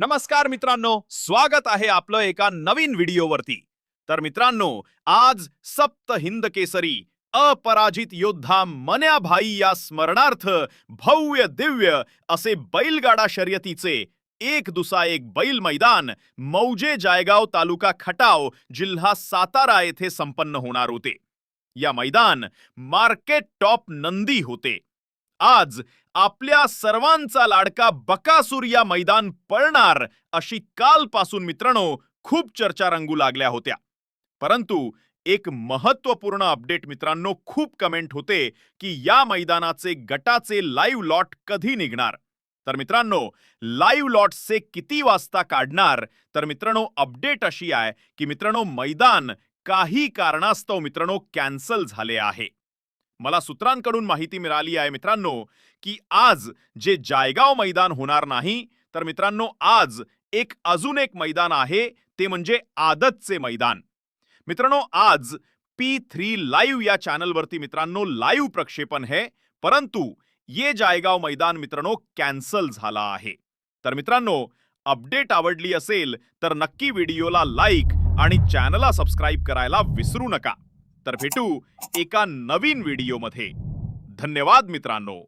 नमस्कार मित्रांनो स्वागत आहे आपलं एका नवीन व्हिडिओवरती. तर मित्रांनो आज सप्त हिंद केसरी अपराजित योद्धा मन्या भाई या स्मरणार्थ भव्य दिव्य असे बैलगाडा शर्यतीचे एक दुसा एक बैल मैदान मौजे जायगाव तालुका खटाव जिल्हा सातारा येथे संपन्न होणार होते. या मैदान मार्केट टॉप नंदी होते. आज आपल्या सर्वांचा लाडका बकासूर या मैदान पळणार अशी कालपासून मित्रांनो खूप चर्चा रंगू लागल्या होत्या. परंतु एक महत्त्वपूर्ण अपडेट मित्रांनो खूप कमेंट होते की या मैदानाचे गटाचे लाईव्ह लॉट कधी निघणार? तर मित्रांनो लाईव्ह लॉटचे किती वाजता काढणार? तर मित्रांनो अपडेट अशी आहे की मित्रांनो मैदान काही कारणास्तव मित्रांनो कॅन्सल झाले आहे. मला सूत्रांकडून माहिती मिळाली आहे मित्रांनो की आज जे जायगाव मैदान होणार नाही तर मित्रांनो आज एक अजून एक मैदान आहे ते म्हणजे आदतचे मैदान. मित्रांनो आज पी थ्री लाईव्ह या चॅनलवरती मित्रांनो लाईव्ह प्रक्षेपण है परंतु ये जायगाव मैदान मित्रांनो कॅन्सल झाला आहे. तर मित्रांनो अपडेट आवडली असेल तर नक्की व्हिडिओला लाईक आणि चॅनलला सबस्क्राईब करायला विसरू नका. तर भेटू एका नवीन व्हिडिओमध्ये. धन्यवाद मित्रांनो.